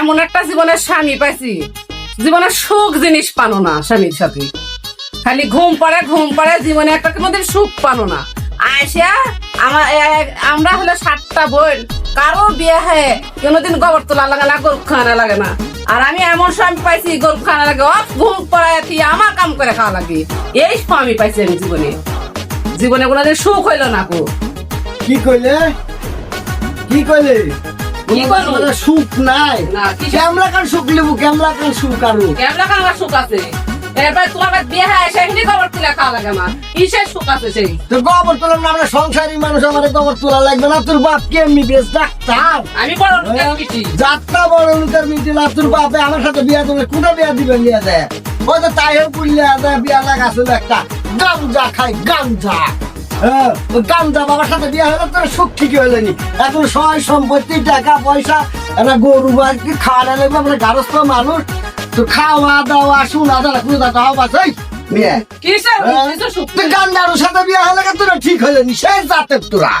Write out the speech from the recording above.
এমন একটা জীবনের স্বামী পাইছি জীবনের সুখ জিনিস পানো না স্বামীর সাথে। খালি ঘুম পড়ে ঘুম পড়ে জীবনে একটা কোনোদিন সুখ পানো না। আয়সা আমার আমরা হলো সাতটা বোন, কারও বিয়ে হয় কোনোদিন গোবর তোলা লাগে না, গরু খাওয়ানো লাগে না। আর আমি এমন স্বামী পাইছি, গরু লাগে ও ঘুম দিয়ে আমার কাম করে খাওয়া লাগে এই স্বামী পাইছি আমি জীবনে। জীবনে কোনোদিন সুখ হইল না কি কি কইলে? কি কইলো? কোনো সুখ নাই? না, কার সুখ লিবু কেমলা কার সুখ আরু কেমন কামলা সুখ আছে? এরপর তোমার বিয়ে হয় সেখানে গোবর তুলে খাওয়া লাগে না কিসের সুখ আছে সেই? তো গোবর তোলার না আমরা সংসারী মানুষ আমার গোবর তোলা লাগবে না। তোর বাপ কে এমনি বেশ ডাক্তার? আমি বড় লোকের বিটি যাত্রা বড় লোকের মিটিল আর তোর বাপে আমার সাথে বিয়া দিলে কোটা বিয়া দিবে নিয়ে দেয় ওই তো পুড়লে দেয় বিয়া লাগাছিল একটা গাঞ্জা খাই গাঞ্জা। হ্যাঁ, বাবার সাথে বিয়া হলে তোর সুখ ঠিকই হলো নি এখন সয় সম্পত্তি টাকা পয়সা একটা গরু বাড়ি খাওয়া লাগবে আমরা গারস্থ মানুষ। তো খাওয়া দাওয়া শোনা দাওয়া কোনো টাকা হওয়া সুখ? তুই সাথে বিয়া হলে তোরা ঠিক হলেনি সে জাতের তোরা।